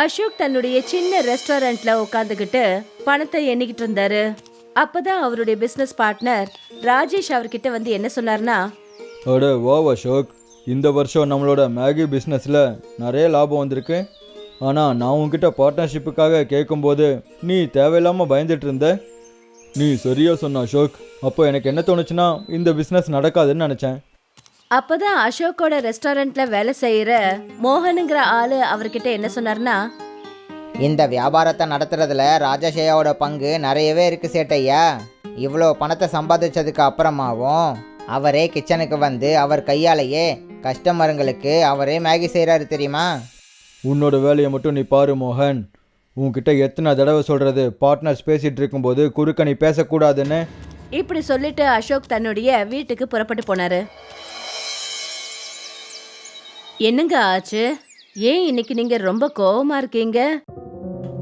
அசோக் தன்னுடைய சின்ன ரெஸ்டாரண்ட்ல உட்காந்துக்கிட்டு பணத்தை எண்ணிக்கிட்டு இருந்தாரு. அப்பதான் அவருடைய பிசினஸ் பார்ட்னர் ராஜேஷ் அவர்கிட்ட வந்து என்ன சொன்னார்னா அட வா அசோக். இந்த வருஷம் நம்மளோட மேகி பிஸ்னஸில் நிறைய லாபம் வந்திருக்கு. ஆனால் நான் உங்ககிட்ட பார்ட்னர்ஷிப்புக்காக கேட்கும்போது நீ தேவையில்லாமல் பயந்துட்டு இருந்த. நீ சரியா சொன்ன அசோக். அப்போ எனக்கு என்ன தோணுச்சுன்னா இந்த பிஸ்னஸ் நடக்காதுன்னு நினச்சேன். அப்பதான் அசோக்கோட ரெஸ்டாரண்ட்ல வேலை செய்யற மோகனுங்கிற ஆளு அவர்கிட்ட என்ன சொன்னார்னா இந்த வியாபாரத்தை நடத்துறதுல ராஜசேயாவோட பங்கு நிறையவே இருக்கு சேட்டையா. இவ்வளோ பணத்தை சம்பாதிச்சதுக்கு அப்புறமாவும் அவரே கிச்சனுக்கு வந்து அவர் கையாலேயே கஸ்டமருங்களுக்கு அவரே மேகி செய்கிறாரு தெரியுமா? உன்னோட வேலையை மட்டும் நீ பாரு மோகன். உன்கிட்ட எத்தனை தடவை சொல்கிறது பார்ட்னர்ஸ் பேசிகிட்டு இருக்கும்போது குறுக்க நீ பேசக்கூடாதுன்னு. இப்படி சொல்லிட்டு அசோக் தன்னுடைய வீட்டுக்கு புறப்பட்டு போனாரு. என்னங்க ஆச்சு? ஏன் இன்னைக்கு நீங்க ரொம்ப கோவமா இருக்கீங்க?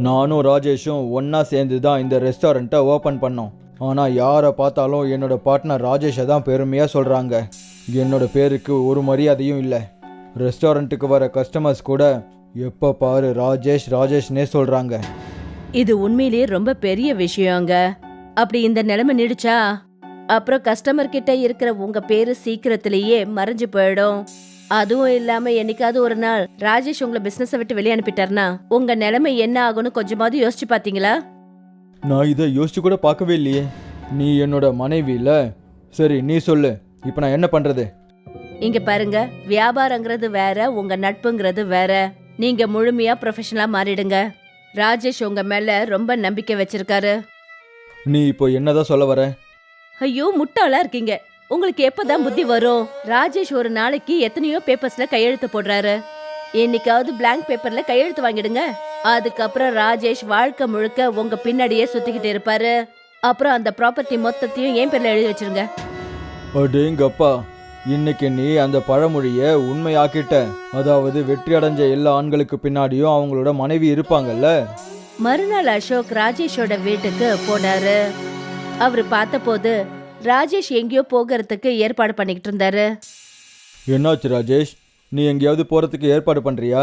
நானும் ராஜேஷும் ஒன்றா சேர்ந்து தான் இந்த ரெஸ்டாரண்ட்டை ஓப்பன் பண்ணோம். ஆனால் யாரை பார்த்தாலும் என்னோட பார்ட்னர் ராஜேஷை தான் பெருமையாக சொல்கிறாங்க என்னோட பேருக்கு ஒரு மரியாதையும் இல்லை. ரெஸ்டாரண்ட்டுக்கு வர கஸ்டமர்ஸ் கூட எப்போ பாரு ராஜேஷ் ராஜேஷ்னே சொல்கிறாங்க இது உண்மையிலேயே ரொம்ப பெரிய விஷயங்க. அப்படி இந்த நிலைமை நீடிச்சா அப்புறம் கஸ்டமர் கிட்ட இருக்கிற உங்க பேரு சீக்கிரத்திலேயே மறைஞ்சு போயிடும். அதுவும் இல்லாம என்னைக்காவது ஒரு நாள் ராஜேஷ் உங்களை பிசினஸை விட்டு வெளியே அனுப்பிட்டாருனா உங்க நிலைமை என்ன ஆகும்னு கொஞ்சமாவது யோசிச்சு பாத்தீங்களா? நான் இதை யோசிச்சு கூட பார்க்கவே இல்லையே. நீ என்னோட மனைவி இல்லை? சரி நீ சொல்லு. இப்போ நான் என்ன பண்ணுறது இங்க பாருங்க வியாபாரங்கிறது வேற உங்க நட்புங்கிறது வேற. நீங்க முழுமையா ப்ரொஃபஷனலா மாறிடுங்க. ராஜேஷ் உங்க மேல ரொம்ப நம்பிக்கை வச்சிருக்காரு. நீ இப்போ என்னதான் சொல்ல வர? ஐயோ முட்டாளா இருக்கீங்க. உங்களுக்கு எப்பதான் புத்தி வரும்? ராஜேஷ் ஒரு நாளைக்கு எத்தனையோ பேப்பர்ஸ்ல கையெழுத்து போடுறாரு. என்னைக்காவது blank பேப்பர்ல கையெழுத்து வாங்கிடுங்க. அதுக்கப்புறம் ராஜேஷ் வாழ்க்கை முழுக்க உங்க பின்னாடியே சுத்திக்கிட்டு இருப்பாரு. அப்புறம் அந்த ப்ராப்பர்ட்டி மொத்தத்தையும் என் பேர்ல எழுதி வச்சிருங்க. அடேங்கப்பா இன்னைக்கு நீ அந்த பழமொழியை உண்மையாக்கிட்ட. அதாவது வெற்றி அடைஞ்ச எல்லா ஆண்களுக்கு பின்னாடியும் அவங்களோட மனைவி இருப்பாங்கல்ல? மறுநாள் அசோக் ராஜேஷோட வீட்டுக்கு போனாரு. அவரு பார்த்தபோது ராஜேஷ் எங்கேயோ போகிறதுக்கு ஏற்பாடு பண்ணிக்கிட்டு இருந்தாரு. என்னாச்சு ராஜேஷ்? நீ எங்கேயாவது போகிறதுக்கு ஏற்பாடு பண்ணுறியா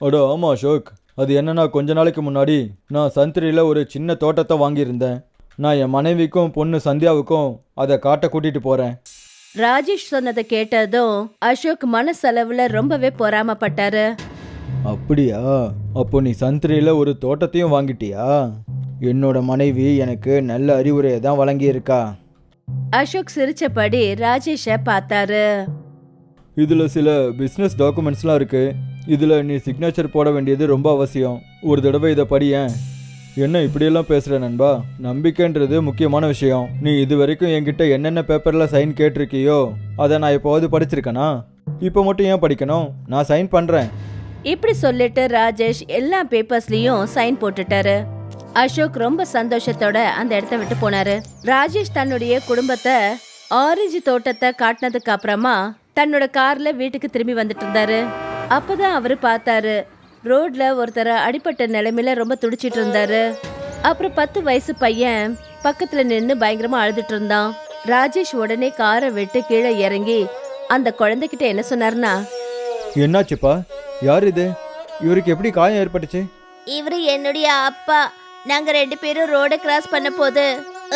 அடோ ஆமாம் அசோக். அது என்னன்னா கொஞ்ச நாளைக்கு முன்னாடி நான் சந்திரியில் ஒரு சின்ன தோட்டத்தை வாங்கியிருந்தேன். நான் என் மனைவிக்கும் பொண்ணு சந்தியாவுக்கும் அதை காட்ட கூட்டிகிட்டு போகிறேன் ராஜேஷ் சொன்னதை கேட்டதும் அசோக் மனசளவுல ரொம்பவே பொறாமப்பட்டாரு. அப்படியா? அப்போ நீ சந்திரியில் ஒரு தோட்டத்தையும் வாங்கிட்டியா? என்னோட மனைவி எனக்கு நல்ல அறிவுரையை தான் வழங்கியிருக்கா. அசோக் சிரிச்சபடி ராஜேஷ பார்த்தாரு. இதில் சில பிஸ்னஸ் டாக்குமெண்ட்ஸ்லாம் இருக்குது இதில் நீ சிக்னேச்சர் போட வேண்டியது ரொம்ப அவசியம். ஒரு தடவை இதை படியேன் என்ன இப்படியெல்லாம் பேசுகிற நண்பா? நம்பிக்கைன்றது முக்கியமான விஷயம். நீ இது வரைக்கும் என்கிட்ட என்னென்ன பேப்பரில் சைன் கேட்டிருக்கியோ அதை நான் எப்போவாது படிச்சிருக்கேனா? இப்போ மட்டும் ஏன் படிக்கணும்? நான் சைன் பண்ணுறேன் இப்படி சொல்லிட்டு ராஜேஷ் எல்லா பேப்பர்ஸ்லயும் சைன் போட்டுட்டாரு. அசோக் ரொம்ப சந்தோஷத்தோட அந்த இடத்த விட்டு போனாரு. ராஜேஷ் தன்னுடைய குடும்பத்தை ஆரஞ்சு தோட்டத்தை காட்டினதுக்கு அப்புறமா தன்னோட கார்ல வீட்டுக்கு திரும்பி வந்துட்டு இருந்தாரு. அப்பதான் அவரு பார்த்தாரு ரோட்ல ஒருத்தர் அடிப்பட்ட நிலைமையில ரொம்ப துடிச்சிட்டு இருந்தாரு. அப்புறம் பத்து வயசு பையன் பக்கத்துல நின்னு பயங்கரமா அழுதுட்டு இருந்தான். ராஜேஷ் உடனே காரை விட்டு கீழே இறங்கி அந்த குழந்தைகிட்ட என்ன சொன்னாருன்னா என்னாச்சுப்பா? யார் இது? இவருக்கு எப்படி காயம் ஏற்பட்டுச்சு? இவரு என்னுடைய அப்பா. நாங்க ரெண்டு பேரும் ரோட கிராஸ் பண்ண போது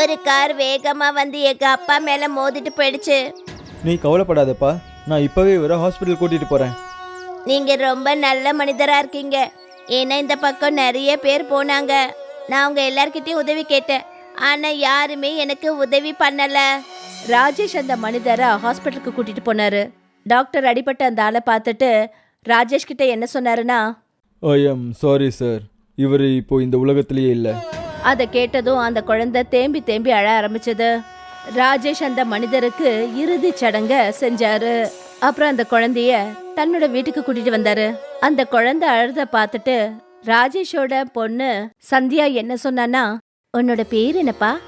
ஒரு கார் வேகமா வந்து எங்க அப்பா மேல மோதிட்டு போயிடுச்சு. நீ கவலைப்படாதப்பா. நான் இப்போவே இவரை ஹாஸ்பிட்டல் கூட்டிகிட்டு போகிறேன் நீங்க ரொம்ப நல்ல மனிதரா இருக்கீங்க. ஏன்னா இந்த பக்கம் நிறைய பேர் போனாங்க. நான் உங்க எல்லார்கிட்டயும் உதவி கேட்டேன். ஆனா யாருமே எனக்கு உதவி பண்ணல. ராஜேஷ் அந்த மனிதரை ஹாஸ்பிட்டலுக்கு கூட்டிட்டு போனாரு. டாக்டர் அடிபட்ட அந்த ஆளை பார்த்துட்டு ராஜேஷ் கிட்ட என்ன சொன்னாருன்னா ஐ எம் சாரி சார் இவர் இப்போ இந்த உலகத்திலேயே இல்லை. அதை கேட்டதும் அந்த குழந்தை தேம்பி தேம்பி அழ ஆரம்பிச்சது. ராஜேஷ் அந்த மனிதருக்கு இறுதி சடங்க செஞ்சாரு. அப்புறம் அந்த குழந்தைய தன்னோட வீட்டுக்கு கூட்டிட்டு வந்தாரு. அந்த குழந்தை அழுத பார்த்துட்டு ராஜேஷோட பொண்ணு சந்தியா என்ன சொன்னானா உன்னோட பேர் என்னப்பா?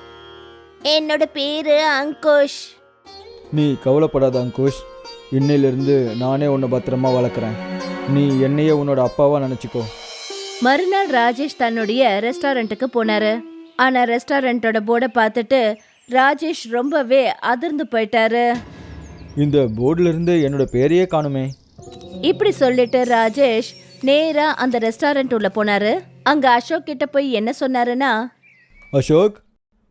என்னோட பேரு அங்குஷ். நீ கவலைப்படாத அங்குஷ். இன்னையிலிருந்து நானே உன்னை பத்திரமா வளர்க்குறேன். நீ என்னையே உன்னோட அப்பாவா நினச்சிக்கோ. மறுநாள் ராஜேஷ் தன்னுடைய ரெஸ்டாரண்ட்டுக்கு போனாரு. ஆனா ரெஸ்டாரண்ட்டோட போர்டை பார்த்துட்டு ராஜேஷ் ரொம்பவே அதிர்ந்து போயிட்டாரு. இந்த போர்டுல இருந்து என்னோட பேரையே காணுமே. இப்படி சொல்லிட்டு ராஜேஷ் நேரா அந்த ரெஸ்டாரண்ட் உள்ள போனாரு. அங்க அசோக் கிட்ட போய் என்ன சொன்னாருன்னா அசோக்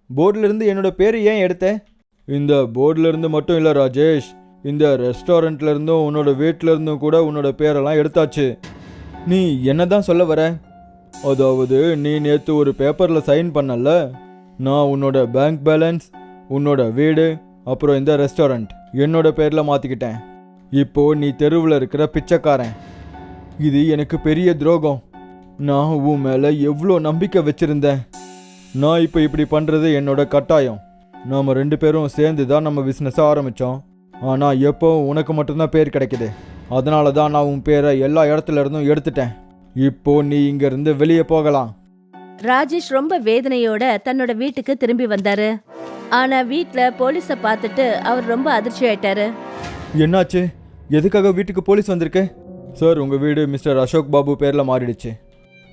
போர்டுல இருந்து என்னோட பேர் ஏன் எடுத்த? இந்த போர்டுல இருந்து மட்டும் இல்லை ராஜேஷ் இந்த ரெஸ்டாரண்ட்ல இருந்தும் உன்னோட வீட்ல இருந்தும் கூட உன்னோட பேரெல்லாம் எடுத்தாச்சு. நீ என்னதான் சொல்ல வர? அதாவது நீ நேற்று ஒரு பேப்பரில் சைன் பண்ணல? நான் உன்னோட பேங்க் பேலன்ஸ் உன்னோட வீடு அப்புறம் இந்த ரெஸ்டாரண்ட் என்னோட பேரில் மாற்றிக்கிட்டேன் இப்போ நீ தெருவில் இருக்கிற பிச்சைக்காரன். இது எனக்கு பெரிய துரோகம். நான் உன் மேலே எவ்வளோ நம்பிக்கை வச்சுருந்தேன். நான் இப்போ இப்படி பண்ணுறது என்னோட கட்டாயம். நாம் ரெண்டு பேரும் சேர்ந்து தான் நம்ம பிஸ்னஸை ஆரம்பித்தோம் ஆனால் எப்போ உனக்கு மட்டும்தான் பேர் கிடைக்குது. அதனால தான் நான் உன் பேரை எல்லா இடத்துல இருந்தும் எடுத்துட்டேன். இப்போ நீ இங்கேருந்து வெளியே போகலாம். ராஜேஷ் ரொம்ப வேதனையோட தன்னோட வீட்டுக்கு திரும்பி வந்தாரு. ஆனா வீட்ல போலீஸ பார்த்துட்டு அவர் ரொம்ப அதிர்ச்சி ஆயிட்டாரு என்னாச்சு? எதுக்காக வீட்டுக்கு போலீஸ் வந்திருக்கு? சார் உங்கள் வீடு மிஸ்டர் அசோக் பாபு பேரில் மாறிடுச்சு.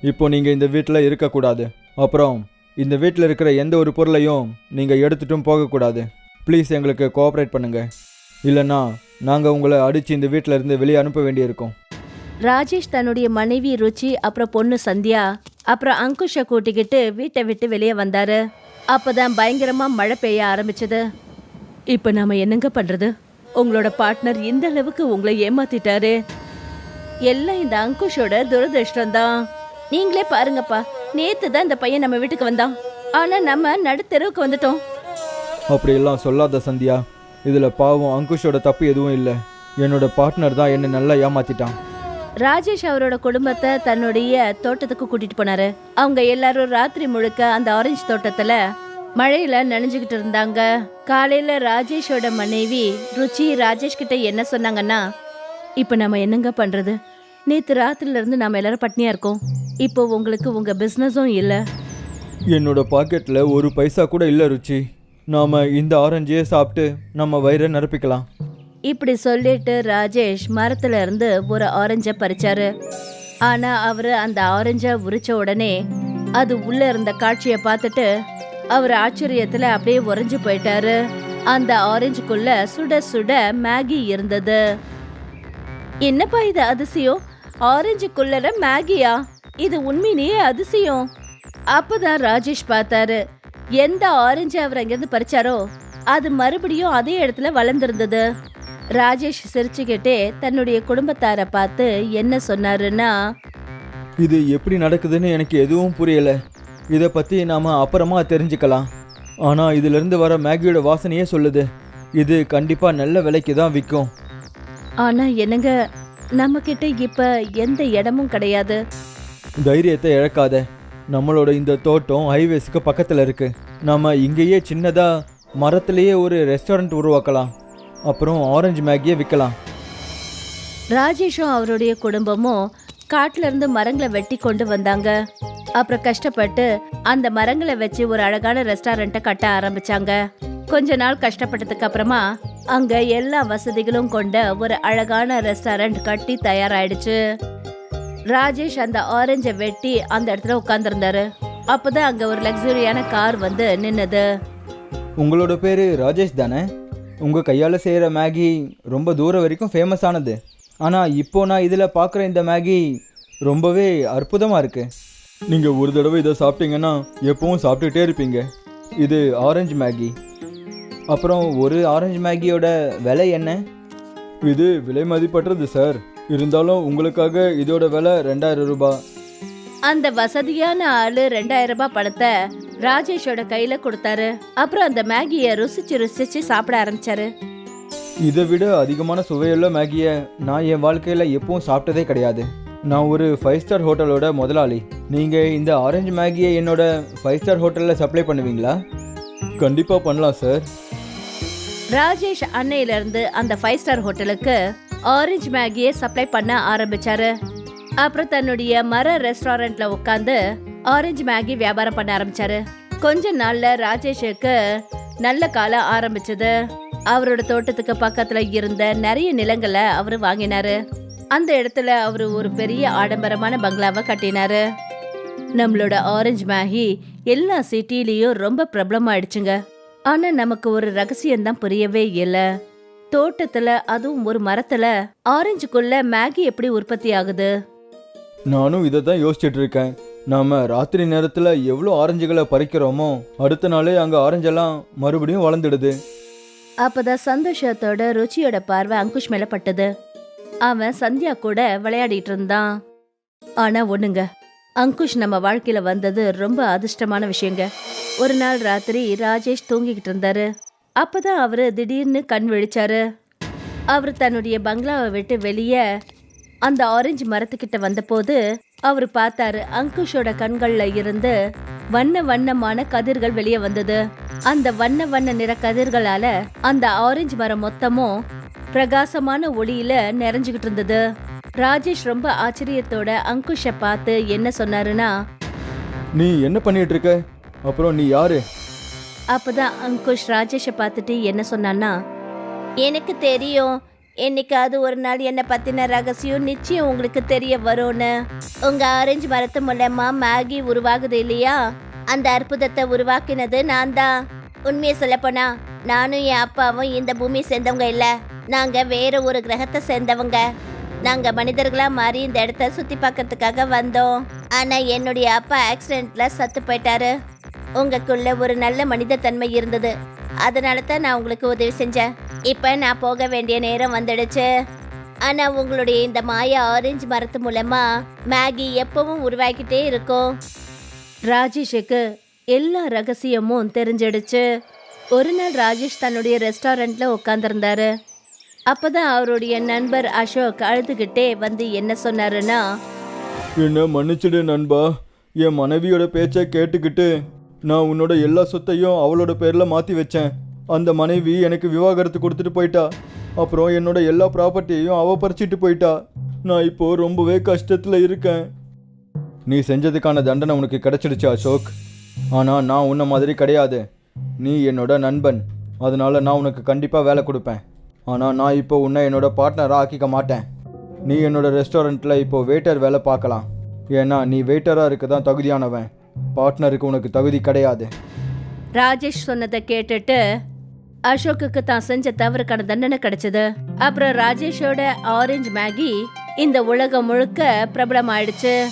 இப்போ நீங்கள் இந்த வீட்டில் இருக்கக்கூடாது. அப்புறம் இந்த வீட்டில் இருக்கிற எந்த ஒரு பொருளையும் நீங்கள் எடுத்துட்டும் போகக்கூடாது. ப்ளீஸ் எங்களுக்கு கோஆப்ரேட் பண்ணுங்கள் இல்லைன்னா நாங்கள் உங்களை அடித்து இந்த வீட்டில் இருந்து வெளியே அனுப்ப வேண்டியிருக்கும். ராஜேஷ் தன்னுடைய மனைவி ருச்சி அப்புறம் பொண்ணு சந்தியா அப்புறம் அங்குஷ கூட்டிக்கிட்டு வீட்டை விட்டு வெளியே வந்தாரு. அப்பதான் பயங்கரமா மழை பெய்ய ஆரம்பிச்சது. இப்ப நாம என்னங்க பண்றது? உங்களோட பார்ட்னர் இந்த அளவுக்கு உங்களை ஏமாத்திட்டாரு. எல்லாம் இந்த அங்குஷோட துரதிருஷ்டம் தான் நீங்களே பாருங்கப்பா நேத்து தான் இந்த பையன் நம்ம வீட்டுக்கு வந்தான். ஆனா நம்ம நடுத்தெருவுக்கு வந்துட்டோம். அப்படியெல்லாம் சொல்லாத சந்தியா. இதில் பாவம் அங்குஷோட தப்பு எதுவும் இல்லை. என்னோட பார்ட்னர் தான் என்னை நல்லா ஏமாத்திட்டான். ராஜேஷ் அவரோட குடும்பத்தை தன்னுடைய தோட்டத்துக்கு கூட்டிட்டு போனாரு. அவங்க எல்லாரும் ராத்திரி முழுக்க அந்த ஆரஞ்சு தோட்டத்துல மழையில நனைஞ்சுக்கிட்டு இருந்தாங்க. காலையில ராஜேஷோட மனைவி ருச்சி ராஜேஷ் கிட்ட என்ன சொன்னாங்கன்னா இப்போ நம்ம என்னங்க பண்றது? நேத்து ராத்திரில இருந்து நாம எல்லாரும் பட்னியா இருக்கோம். இப்போ உங்களுக்கு உங்க பிசினஸும் இல்ல. என்னோட பாக்கெட்டில் ஒரு பைசா கூட இல்லை ருச்சி. நாம் இந்த ஆரஞ்சையே சாப்பிட்டு நம்ம வயிறை நிரப்பிக்கலாம். இப்படி சொல்லிட்டு ராஜேஷ் மரத்துல இருந்து ஒரு ஆரஞ்ச பறிச்சாரு. ஆனா அவரு அந்த ஆரஞ்ச உரிச்ச உடனே அது உள்ள இருந்த காட்சியை பார்த்துட்டு அவர் ஆச்சரியத்துல அப்படியே உறைஞ்சு போயிட்டாரு. அந்த ஆரஞ்சுக்குள்ள சுட சுட மேகி இருந்தது. என்னப்பா இது அதிசயம்? ஆரஞ்சுக்குள்ளர மேகியா? இது உண்மையிலேயே அதிசயம். அப்பதான் ராஜேஷ் பார்த்தாரு. எந்த ஆரஞ்சு அவர் அங்கிருந்து பறிச்சாரோ அது மறுபடியும் அதே இடத்துல வளர்ந்திருந்தது. ராஜேஷ் சிரிச்சுக்கிட்டே தன்னுடைய குடும்பத்தாரை பார்த்து என்ன சொன்னாருன்னா இது எப்படி நடக்குதுன்னு எனக்கு எதுவும் புரியல. இதை பற்றி நாம் அப்புறமா தெரிஞ்சுக்கலாம். ஆனால் இதிலிருந்து வர மேகியோட வாசனையே சொல்லுது. இது கண்டிப்பாக நல்ல விலைக்கு தான் விற்கும். ஆனா என்னங்க நம்ம கிட்ட இப்ப எந்த இடமும் கிடையாது. தைரியத்தை இழக்காத. நம்மளோட இந்த தோட்டம் ஹைவேஸ்க்கு பக்கத்தில் இருக்கு. நம்ம இங்கேயே சின்னதாக மரத்துலேயே ஒரு ரெஸ்டாரண்ட் உருவாக்கலாம். அப்புறம் ஆரஞ்சு மேகியை விற்கலாம் ராஜேஷும் அவருடைய குடும்பமும் காட்டுல இருந்து மரங்களை வெட்டி கொண்டு வந்தாங்க. அப்புறம் கஷ்டப்பட்டு அந்த மரங்களை வச்சு ஒரு அழகான ரெஸ்டாரண்ட்டை கட்ட ஆரம்பிச்சாங்க. கொஞ்ச நாள் கஷ்டப்பட்டதுக்கு அப்புறமா அங்க எல்லா வசதிகளும் கொண்ட ஒரு அழகான ரெஸ்டாரண்ட் கட்டி தயாராயிடுச்சு. ராஜேஷ் அந்த ஆரஞ்சை வெட்டி அந்த இடத்துல உட்காந்துருந்தாரு அப்பதான் அங்க ஒரு லக்ஸுரியான கார் வந்து நின்னது. உங்களோட பேர் ராஜேஷ் தானே? உங்கள் கையால் செய்கிற மேகி ரொம்ப தூரம் வரைக்கும் ஃபேமஸ் ஆனது. ஆனால் இப்போ நான் இதில் பார்க்குற இந்த மேகி ரொம்பவே அற்புதமாக இருக்குது நீங்கள் ஒரு தடவை இதை சாப்பிட்டீங்கன்னா எப்பவும் சாப்பிட்டுட்டே இருப்பீங்க. இது ஆரஞ்சு மேகி அப்புறம் ஒரு ஆரஞ்சு மேகியோட விலை என்ன? இது விலை மதிப்பற்றது சார் இருந்தாலும் உங்களுக்காக இதோட விலை ரெண்டாயிரம் ரூபாய் அந்த வசதியான ஆளு ரெண்டாயிரம் ரூபாய் பணத்தை ராஜேஷோட கையில கொடுத்தாரு. அப்புறம் அந்த மேகிய ருசிச்சு ருசிச்சு சாப்பிட ஆரம்பிச்சாரு. இதை விட அதிகமான சுவையுள்ள மேகியை நான் என் வாழ்க்கையில் எப்பவும் சாப்பிட்டதே கிடையாது. நான் ஒரு ஃபைவ் ஸ்டார் ஹோட்டலோட முதலாளி. நீங்கள் இந்த ஆரஞ்சு மேகியை என்னோட ஃபைவ் ஸ்டார் ஹோட்டலில் சப்ளை பண்ணுவீங்களா? கண்டிப்பாக பண்ணலாம் சார் ராஜேஷ் அன்னையில இருந்து அந்த ஃபைவ் ஸ்டார் ஹோட்டலுக்கு ஆரஞ்சு மேகியை சப்ளை பண்ண ஆரம்பிச்சாரு. அப்புறம் தன்னுடைய மர ரெஸ்டாரண்ட்ல உட்காந்து ஆரஞ்சு மேகி வியாபாரம் பண்ண ஆரம்பிச்சாரு. கொஞ்ச நாள்ல ராஜேஷுக்கு நல்ல காலம் ஆரம்பிச்சது. அவரோட தோட்டத்துக்கு பக்கத்துல இருந்த நிறைய நிலங்களை அவரு வாங்கினாரு. அந்த இடத்துல அவரு ஒரு பெரிய ஆடம்பரமான பங்களாவை கட்டினாரு. நம்மளோட ஆரஞ்சு மேகி எல்லா சிட்டிலையும் ரொம்ப பிரபலமாயிடுச்சுங்க. ஆனா நமக்கு ஒரு ரகசியம் தான் புரியவே இல்லை. தோட்டத்துல அதுவும் ஒரு மரத்துல ஆரஞ்சுக்குள்ள மேகி எப்படி உற்பத்தி ஆகுது? நானும் இதை தான் யோசிச்சுட்டு இருக்கேன். நாம ராத்திரி நேரத்தில் எவ்வளோ ஆரஞ்சுகளை பறிக்கிறோமோ அடுத்த நாளே அங்கே ஆரஞ்செல்லாம் மறுபடியும் வளர்ந்துடுது. அப்பதான் சந்தோஷத்தோட ருச்சியோட பார்வை அங்குஷ் மேல பட்டது. அவன் சந்தியா கூட விளையாடிட்டு இருந்தான். ஆனா ஒண்ணுங்க அங்குஷ் நம்ம வாழ்க்கையில வந்தது ரொம்ப அதிர்ஷ்டமான விஷயங்க. ஒரு நாள் ராத்திரி ராஜேஷ் தூங்கிக்கிட்டு இருந்தாரு. அப்பதான் அவர் திடீர்னு கண் விழிச்சாரு. அவர் தன்னுடைய பங்களாவை விட்டு வெளியே அந்த ஆரஞ்சு மரத்துக்கிட்ட வந்தபோது அவர் பார்த்தாரு அங்குஷோட கண்கள்ல இருந்து வண்ண வண்ணமான கதிர்கள் வெளியே வந்தது. அந்த வண்ண வண்ண நிற கதிர்களால அந்த ஆரஞ்சு மரம் மொத்தமும் பிரகாசமான ஒளியில நிறைஞ்சுகிட்டு இருந்தது. ராஜேஷ் ரொம்ப ஆச்சரியத்தோட அங்குஷ பார்த்து என்ன சொன்னாருன்னா நீ என்ன பண்ணிட்டு இருக்க? அப்புறம் நீ யாரு? அப்பதான் அங்குஷ் ராஜேஷை பார்த்துட்டு என்ன சொன்னான்னா எனக்கு தெரியும். என்னைக்காவது ஒரு நாள் என்னை பற்றின ரகசியம் நிச்சயம் உங்களுக்கு தெரிய வரும்னு. உங்கள் ஆரஞ்சு மரத்து மூலமா மேகி உருவாகுது இல்லையா? அந்த அற்புதத்தை உருவாக்கினது நான் தான். உண்மையை சொல்லப்போனா நானும் என் அப்பாவும் இந்த பூமியை சேர்ந்தவங்க இல்லை. நாங்கள் வேற ஒரு கிரகத்தை சேர்ந்தவங்க. நாங்கள் மனிதர்களாக மாறி இந்த இடத்த சுற்றி பார்க்கறதுக்காக வந்தோம். ஆனால் என்னுடைய அப்பா ஆக்சிடெண்ட்டில் சத்து போயிட்டாரு. உங்களுக்குள்ள ஒரு நல்ல மனித தன்மை இருந்தது. அதனால தான் நான் உங்களுக்கு உதவி செஞ்சேன். இப்போ நான் போக வேண்டிய நேரம் வந்துடுச்சு. ஆனா உங்களுடைய இந்த மாய ஆரஞ்சு மரத்து மூலமா மேகி எப்பவும் உருவாக்கிட்டே இருக்கும். ராஜேஷுக்கு எல்லா ரகசியமும் தெரிஞ்சிடுச்சு. ஒரு நாள் ராஜேஷ் தன்னுடைய ரெஸ்டாரண்ட்ல உட்காந்துருந்தாரு அப்பதான் அவருடைய நண்பர் அசோக் அழுதுகிட்டே வந்து என்ன சொன்னாருன்னா என்ன மன்னிச்சிடு நண்பா. என் மனைவியோட பேச்சை கேட்டுக்கிட்டு நான் உன்னோட எல்லா சொத்தையும் அவளோட பேரில் மாற்றி வச்சேன். அந்த மனைவி எனக்கு விவாகரத்து கொடுத்துட்டு போயிட்டா. அப்புறம் என்னோட எல்லா ப்ராப்பர்ட்டியையும் அவ பறிச்சிட்டு போயிட்டா. நான் இப்போ ரொம்பவே கஷ்டத்தில் இருக்கேன். நீ செஞ்சதுக்கான தண்டனை உனக்கு கிடைச்சிடுச்சு அசோக். ஆனால் நான் உன்ன மாதிரி கிடையாது. நீ என்னோட நண்பன். அதனால நான் உனக்கு கண்டிப்பாக வேலை கொடுப்பேன். ஆனால் நான் இப்போ உன்னை என்னோட பார்ட்னராக ஆக்கிக்க மாட்டேன். நீ என்னோட ரெஸ்டாரண்ட்டில் இப்போ வெயிட்டர் வேலை பார்க்கலாம். ஏன்னா நீ வெயிட்டராக இருக்க தான் தகுதியானவன். பார்ட்னருக்கு உனக்கு தகுதி கிடையாது. ராஜேஷ் சொன்னதை கேட்டுட்டு அசோக்குக்கு தான் செஞ்ச தவறுக்கான தண்டனை கிடைச்சது. அப்புறம் ராஜேஷோட ஆரஞ்சு மேகி இந்த உலகம் முழுக்க பிரபலமாயிடுச்சு.